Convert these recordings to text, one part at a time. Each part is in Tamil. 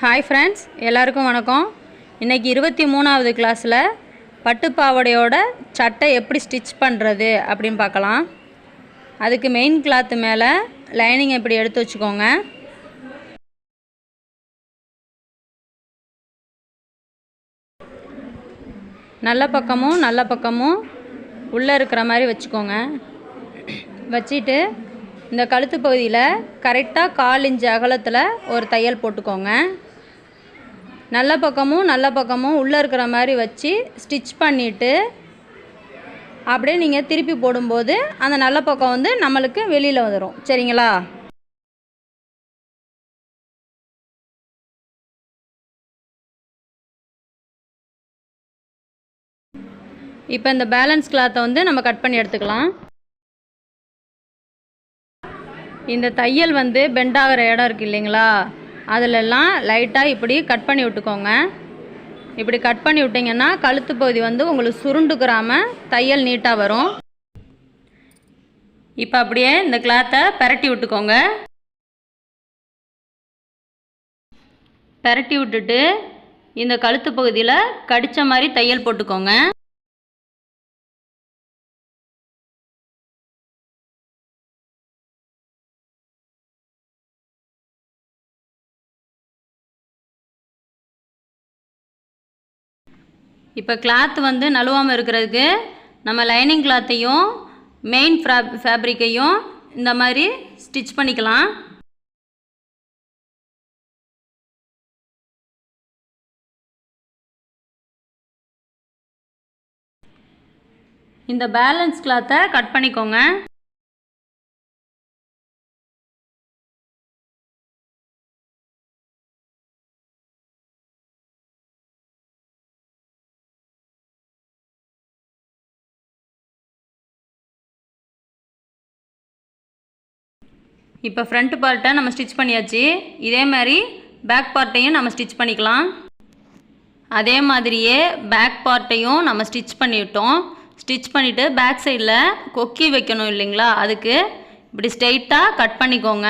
ஹாய் ஃப்ரெண்ட்ஸ் எல்லாருக்கும் வணக்கம். இன்றைக்கி இருபத்தி மூணாவது கிளாஸில் பட்டுப்பாவடையோட சட்டை எப்படி ஸ்டிச் பண்ணுறது அப்படின்னு பார்க்கலாம். அதுக்கு மெயின் கிளாத்து மேலே லைனிங் இப்படி எடுத்து வச்சுக்கோங்க. நல்ல பக்கமும் நல்ல பக்கமும் உள்ளே இருக்கிற மாதிரி வச்சுக்கோங்க. வச்சுட்டு இந்த கழுத்து பகுதியில் கரெக்டாக கால் இன்ச்சு அகலத்தில் ஒரு தையல் போட்டுக்கோங்க. நல்ல பக்கமும் நல்ல பக்கமும் உள்ளே இருக்கிற மாதிரி வச்சு ஸ்டிச் பண்ணிவிட்டு அப்படியே நீங்கள் திருப்பி போடும்போது அந்த நல்ல பக்கம் வந்து நம்மளுக்கு வெளியில் வந்துடும் சரிங்களா? இப்போ இந்த பேலன்ஸ் கிளாத்தை வந்து நம்ம கட் பண்ணி எடுத்துக்கலாம். இந்த தையல் வந்து பெண்ட் ஆகிற இடம் இருக்குது இல்லைங்களா? அதிலெல்லாம் லைட்டாக இப்படி கட் பண்ணி விட்டுக்கோங்க. இப்படி கட் பண்ணி விட்டிங்கன்னா கழுத்து பகுதி வந்து உங்களுக்கு சுருண்டுக்கிறாமல் தையல் நீட்டாக வரும். இப்போ அப்படியே இந்த கிளாத்தை பெரட்டி விட்டுக்கோங்க. பெரட்டி விட்டுட்டு இந்த கழுத்து பகுதியில் கடித்த மாதிரி தையல் போட்டுக்கோங்க. இப்போ கிளாத் வந்து நழுவாமல் இருக்கிறதுக்கு நம்ம லைனிங் கிளாத்தையும் மெயின் ஃபேப் ஃபேப்ரிக்கையும் இந்த மாதிரி ஸ்டிச் பண்ணிக்கலாம். இந்த பேலன்ஸ் கிளாத்தை கட் பண்ணிக்கோங்க. இப்போ ஃப்ரண்ட் பார்ட்டை நம்ம ஸ்டிச் பண்ணியாச்சு. இதே மாதிரி பேக் பார்ட்டையும் நம்ம ஸ்டிச் பண்ணிக்கலாம். அதே மாதிரியே பேக் பார்ட்டையும் நம்ம ஸ்டிச் பண்ணிவிட்டோம் ஸ்டிச் பண்ணிவிட்டு பேக் சைடில் கொக்கி வைக்கணும் இல்லைங்களா? அதுக்கு இப்படி ஸ்ட்ரெயிட்டாக கட் பண்ணிக்கோங்க.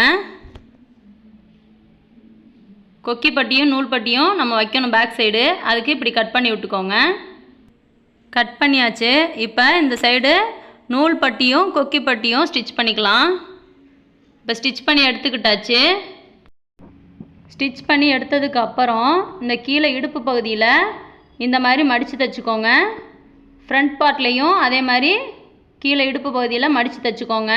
கொக்கி பட்டியும் நூல் பட்டியும் நம்ம வைக்கணும் பேக் சைடு அதுக்கு இப்படி கட் பண்ணி விட்டுக்கோங்க. கட் பண்ணியாச்சு. இப்போ இந்த சைடு நூல் பட்டியும் கொக்கி பட்டியும் ஸ்டிச் பண்ணிக்கலாம். இப்போ ஸ்டிச் பண்ணி எடுத்துக்கிட்டாச்சு. ஸ்டிச் பண்ணி எடுத்ததுக்கு அப்புறம் இந்த கீழே இடுப்பு பகுதியில் இந்த மாதிரி மடித்து தைச்சிக்கோங்க. ஃப்ரண்ட் பார்ட்லேயும் அதே மாதிரி கீழே இடுப்பு பகுதியில் மடித்து தைச்சிக்கோங்க.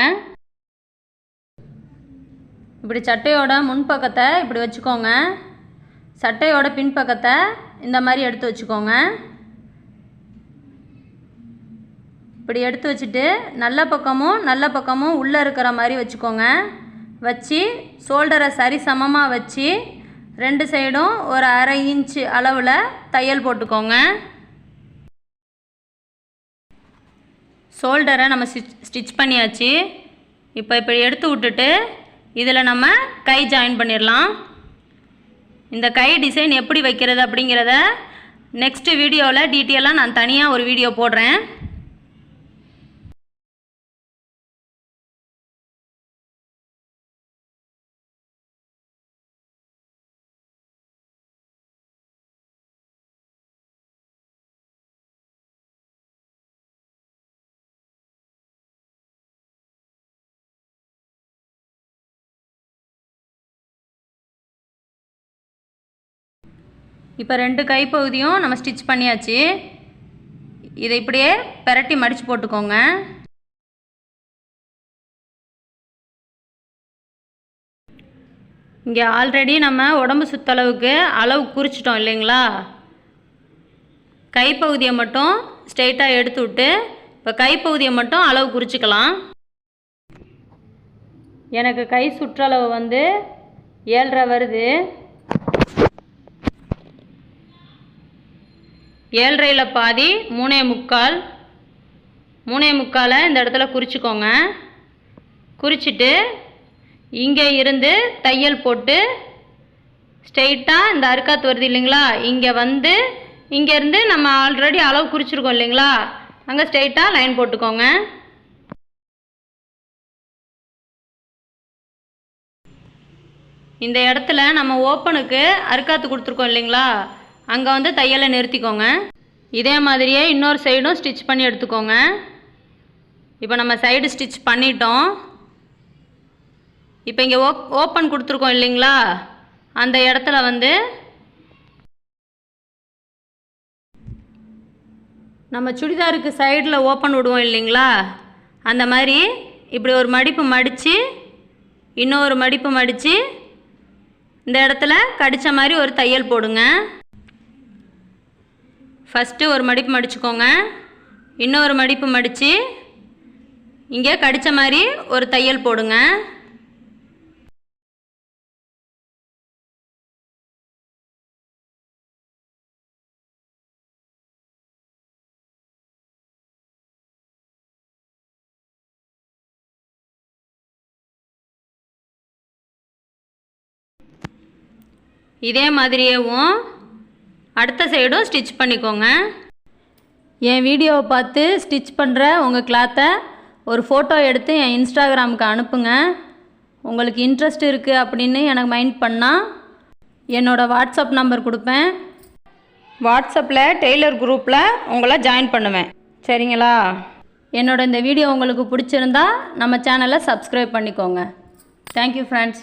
இப்படி சட்டையோட முன்பக்கத்தை இப்படி வச்சுக்கோங்க. சட்டையோட பின்பக்கத்தை இந்த மாதிரி எடுத்து வச்சுக்கோங்க. இப்படி எடுத்து வச்சுட்டு நல்ல பக்கமும் நல்ல பக்கமும் உள்ளே இருக்கிற மாதிரி வச்சுக்கோங்க. வச்சு ஷோல்டரை சரி சமமாக வச்சு ரெண்டு சைடும் ஒரு அரை இன்ச்சு அளவில் தையல் போட்டுக்கோங்க. ஷோல்டரை நம்ம ஸ்டிச் ஸ்டிச் பண்ணியாச்சு. இப்போ இப்படி எடுத்து விட்டுட்டு இதில் நம்ம கை ஜாயின் பண்ணிடலாம். இந்த கை டிசைன் எப்படி வைக்கிறது அப்படிங்கிறத நெக்ஸ்ட்டு வீடியோவில் டீட்டெயிலாக நான் தனியாக ஒரு வீடியோ போடுறேன். இப்போ ரெண்டு கைப்பகுதியும் நம்ம ஸ்டிச் பண்ணியாச்சு. இதை இப்படியே பெரட்டி மடித்து போட்டுக்கோங்க. இங்கே ஆல்ரெடி நம்ம உடம்பு சுத்தளவுக்கு அளவு குறிச்சிட்டோம் இல்லைங்களா? கைப்பகுதியை மட்டும் ஸ்ட்ரெயிட்டாக எடுத்து விட்டு இப்போ கைப்பகுதியை மட்டும் அளவு குறிச்சிக்கலாம். எனக்கு கை சுற்றளவு வந்து ஏழரை வருது. ஏழரையில் பாதி மூணே முக்கால். மூணே முக்காலை இந்த இடத்துல குறிச்சிக்கோங்க. குறிச்சிட்டு இங்கே இருந்து தையல் போட்டு ஸ்ட்ரெயிட்டாக இந்த அருக்காத்து வருது இல்லைங்களா? இங்கே வந்து இங்கேருந்து நம்ம ஆல்ரெடி அளவு குறிச்சிருக்கோம் இல்லைங்களா? அங்கே ஸ்ட்ரெயிட்டாக லைன் போட்டுக்கோங்க. இந்த இடத்துல நம்ம ஓப்பனுக்கு அறுக்காத்து கொடுத்துருக்கோம் இல்லைங்களா? அங்கே வந்து தையலை நிறுத்திக்கோங்க. இதே மாதிரியே இன்னொரு சைடும் ஸ்டிச் பண்ணி எடுத்துக்கோங்க. இப்போ நம்ம சைடு ஸ்டிச் பண்ணிட்டோம். இப்போ இங்கே ஓப் ஓப்பன் கொடுத்துருக்கோம் இல்லைங்களா? அந்த இடத்துல வந்து நம்ம சுடிதாருக்கு சைடில் ஓப்பன் விடுவோம் இல்லைங்களா? அந்த மாதிரி இப்படி ஒரு மடிப்பு மடித்து இன்னொரு மடிப்பு மடித்து இந்த இடத்துல கடித்த மாதிரி ஒரு தையல் போடுங்க. ஃபஸ்ட்டு ஒரு மடிப்பு மடிச்சுக்கோங்க. இன்னொரு மடிப்பு மடித்து இங்கே கடித்த மாதிரி ஒரு தையல் போடுங்க. இதே மாதிரியேவும் அடுத்த சைடும் ஸ்டிச் பண்ணிக்கோங்க. என் வீடியோவை பார்த்து ஸ்டிச் பண்ணுற உங்கள் கிளாத்தை ஒரு ஃபோட்டோ எடுத்து என் இன்ஸ்டாகிராமுக்கு அனுப்புங்க. உங்களுக்கு இன்ட்ரெஸ்ட் இருக்குது அப்படின்னு எனக்கு மைண்ட் பண்ணால் என்னோடய வாட்ஸ்அப் நம்பர் கொடுப்பேன். வாட்ஸ்அப்பில் டெய்லர் குரூப்பில் உங்களை ஜாயின் பண்ணுவேன். சரிங்களா? என்னோட இந்த வீடியோ உங்களுக்கு பிடிச்சிருந்தா நம்ம சேனலை சப்ஸ்கிரைப் பண்ணிக்கோங்க. Thank you friends